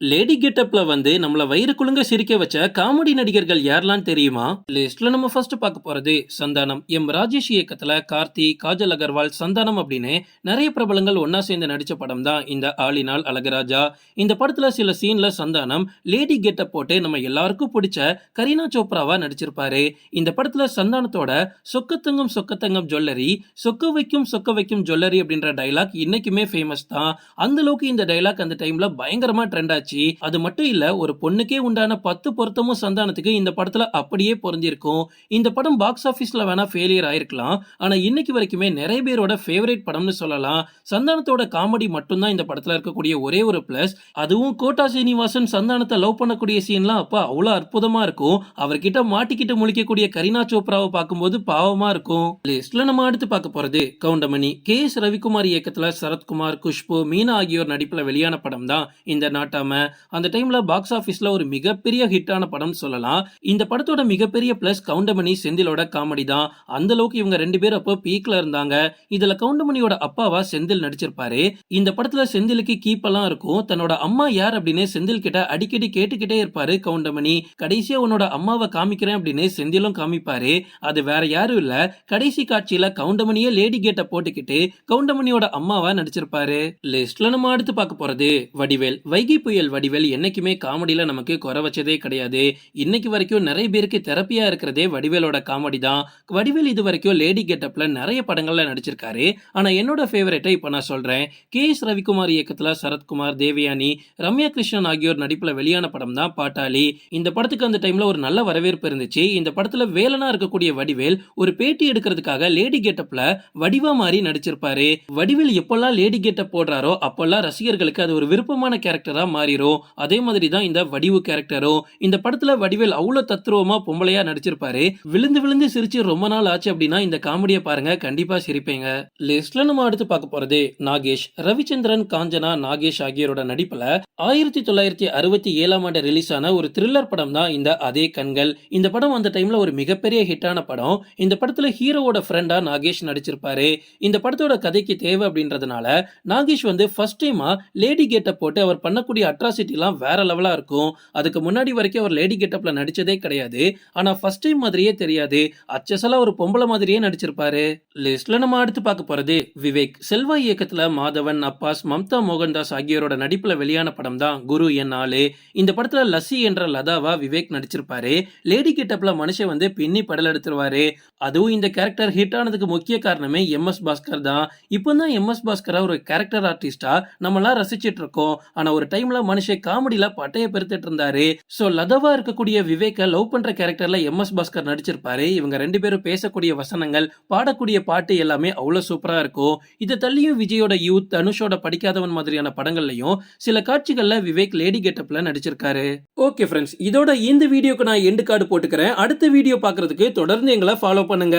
Lady கெட்டப்ல வந்து நம்மள வயிறு குழுங்க சிரிக்க வச்ச காமெடி நடிகர்கள் யாரெல்லாம் தெரியுமா? லிஸ்ட்ல நம்ம ஃபர்ஸ்ட் பார்க்க போறது சந்தானம். எம் ராஜேஷ் இயக்கத்துல கார்த்தி காஜல் அகர்வால் சந்தானம் அப்படின்னு நிறைய பிரபலங்கள் ஒன்னா சேர்ந்து நடிச்ச படம் தான் இந்த ஆளினால் அழகராஜா. இந்த படத்துல சில சீன்ல சந்தானம் லேடி கெட்டப் போட்டு நம்ம எல்லாருக்கும் பிடிச்ச கரீனா சோப்ராவா நடிச்சிருப்பாரு. இந்த படத்துல சந்தானத்தோட சொக்கத்தங்கம் சொக்கத்தங்கம் ஜுவல்லரி சொக்க வைக்கும் சொக்க வைக்கும் ஜுவல்லரி அப்படின்ற டைலாக் இன்னைக்குமே ஃபேமஸ் தான். அந்த அளவுக்கு இந்த டைலாக் அந்த டைம்ல பயங்கரமா ட்ரெண்ட் ஆச்சு. அது மட்டும் இல்ல ஒரு பொண்ணுக்கே உண்டான பத்து பொருத்தமும் சந்தானத்துக்கு இந்த படத்துல அப்படியே பொருந்திருக்கும் இந்த படம் பாக்ஸ் ஆபீஸ்ல வேணா ஃபெயிலியர் ஆயிருக்கலாம். ஆனா இன்னைக்கு வரைக்குமே நிறைய பேரோட ஃபேவரேட் படம்னு சொல்லலாம். சந்தானத்தோட காமெடி மட்டும்தான் இந்த படத்துல இருக்கக்கூடிய ஒரே ஒரு பிளஸ் அதுவும் கோட்டா சீனிவாசன் சந்தானத்தை லவ் பண்ணக்கூடிய சீன்லாம் அப்ப அவ்வளவு அற்புதமா இருக்கும். அவர்கிட்ட மாட்டிக்கிட்டு முழிக்கக்கூடிய கரீனா சோப்ராவை பார்க்கும்போது பாவமா இருக்கும். லிஸ்ட்ல நம்ம அடுத்து பார்க்க போறது கவுண்டமணி. கே எஸ் ரவிக்குமார் இயக்கத்துல சரத்குமார் குஷ்பு மீனா ஆகியோர் நடிப்புல வெளியான படம் தான் இந்த நாட்டாம. அந்த டைம்ல பாக்ஸ் ஆஃபீஸில் ஒரு மிகப்பெரிய ஹிட்டான படம் சொல்லலாம். இந்த படத்தோட மிகப்பெரிய ப்ளஸ் கவுண்டமணி செந்திலோட காமெடி தான். அந்த அளவுக்கு இவங்க ரெண்டு பேரும் அப்போ பீக்ல இருந்தாங்க. இதுல கவுண்டமணியோட அப்பாவா செந்தில் நடிச்சிருப்பாரு. இந்த படத்துல செந்திலுக்கு கீப்பெல்லாம் இருக்கும். தன்னோட அம்மா யார் அப்படின்னு செந்தில் கிட்ட அடிக்கடி கேட்டுக்கிட்டே இருப்பாரு கவுண்டமணி கடைசியா உன்னோட அம்மாவை காமிக்கிறேன் அப்படின்னு செந்திலும் காமிப்பாரு. அது வேற யாரும் இல்ல. கடைசி காட்சியில கவுண்டமணியே லேடி கேட்ட போட்டுக்கிட்டு கவுண்டமணியோட அம்மாவா நடிச்சிருப்பாரு. லிஸ்ட்ல நம்ம அடுத்து பார்க்க போறது வடிவேல். வைகை புயல் வடிவேல் என்னைக்குமே காமெடியில நமக்கு குறை வச்சதே கிடையாது. இன்னைக்கு வரைக்கும் நிறைய பேருக்கு தெரப்பியாக இருக்கிறதே வடிவேலோட காமெடி தான். வடிவேல் இது வரைக்கும் லேடி கெட்டப்பில் நிறைய படங்களில் நடிச்சிருக்காரு. ஆனால் என்னோட ஃபேவரட்டை இப்ப நான் சொல்றேன். கே எஸ் ரவிக்குமார் இயக்கத்துல சரத்குமார் தேவயானி ரம்யா கிருஷ்ணன் ஆகியோர் நடிப்புல வெளியான படம் தான் பாட்டாளி. இந்த படத்துக்கு அந்த டைம்ல ஒரு நல்ல வரவேற்பு இருந்துச்சு. இந்த படத்துல வேலனா இருக்கக்கூடிய வடிவேல் ஒரு பேட்டி எடுக்கிறதுக்காக லேடி கெட்டப்பில் வடிவா மாறி நடிச்சிருப்பாரு. வடிவேல் எப்பெல்லாம் லேடி கெட்டப் போடுறாரோ அப்பெல்லாம் ரசிகர்களுக்கு அது ஒரு விருப்பமான கேரக்டரா மாறிடும் அதே மாதிரி தான் இந்த வடிவு கேரக்டரோ இந்த படத்துல வடிவேல் அவ்வளவு தத்ரூபமா பொம்பளையா நடிச்சிருப்பாரு. விழுந்து விழுந்து சிரிச்சு ரொம்ப நாள் ஆச்சு அப்படின்னா இந்த காமெடியை பாருங்க கண்டிப்பா சிரிப்பீங்க. லிஸ்ட்ல நம்ம அடுத்து பார்க்க போறது நாகேஷ். ரவிச்சந்திரன் காஞ்சனா நாகேஷ் ஆகியோரோட நடிப்புல ஆயிரத்தி தொள்ளாயிரத்தி அறுபத்தி ஏழாம் ஆண்டு ரிலீஸ் ஆன ஒரு த்ரில்லர் படம் தான் இந்த அதே கண்கள். இந்த படம் அந்த டைம்ல ஒரு மிகப்பெரிய ஹிட்டான படம். இந்த படத்துல ஹீரோவோட ஃப்ரெண்டா நாகேஷ் நடிச்சிருப்பாரு. இந்த படத்தோட கதைக்கு தேவை அப்படின்றதுனால நாகேஷ் வந்து ஃபர்ஸ்ட் டைமா லேடி கெட்டப் போட்டு அவர் பண்ணக்கூடிய அட்ராசிட்டிலாம் வேற லெவலாக இருக்கும். அதுக்கு முன்னாடி வரைக்கும் அவர் லேடி கெட்டப்பில் நடித்ததே கிடையாது. ஆனால் ஃபர்ஸ்ட் டைம் மாதிரியே தெரியாது. அச்சசலாக ஒரு பொம்பளை மாதிரியே நடிச்சிருப்பாரு. லிஸ்ட்ல நம்ம அடுத்து பார்க்க போறது விவேக். செல்வா இயக்கத்தில் மாதவன் அப்பாஸ் மம்தா மோகன்தாஸ் ஆகியோரோட நடிப்பில் வெளியான படம் தான் குரு என் ஆளு. இந்த படத்தில் லஸ்ஸி என்ற லதாவா விவேக் நடிச்சிருப்பாரு. லேடி கெட்டப்பில் மனுஷன் வந்து பின்னி படல் எடுத்துருவாரு. அதுவும் இந்த கேரக்டர் ஹிட் ஆனதுக்கு முக்கிய காரணமே எம் எஸ் பாஸ்கர் தான். இப்போ தான் எம் எஸ் பாஸ்கரா ஒரு கேரக்டர் ஆர்டிஸ்டா நம்மளாம் ரசிச்சிட்டு இருக்கோம். ஆனால் ஒரு டைம்ல மனுஷன் காமெடியில பட்டைய பெருத்துட்டு இருந்தாரு. சோ லதவா இருக்கக்கூடிய விவேக லவ் பண்ற கேரக்டர்ல எம் எஸ் பாஸ்கர் நடிச்சிருப்பாரு. இவங்க ரெண்டு பேரும் பேசக்கூடிய வசனங்கள் பாடக்கூடிய பாட்டு எல்லாமே அவ்வளவு சூப்பரா இருக்கும். இதை தள்ளியும் விஜயோட யூத் தனுஷோட படிக்காதவன் மாதிரியான படங்கள்லயும் சில காட்சிகள்ல விவேக் லேடி கெட்டப்ல நடிச்சிருக்காரு. ஓகே ஃப்ரெண்ட்ஸ் இதோட இந்த வீடியோக்கு நான் எண்டு கார்டு போட்டுக்கிறேன். அடுத்த வீடியோ பாக்குறதுக்கு தொடர்ந்து எங்களை ஃபாலோ பண்ணுங்க.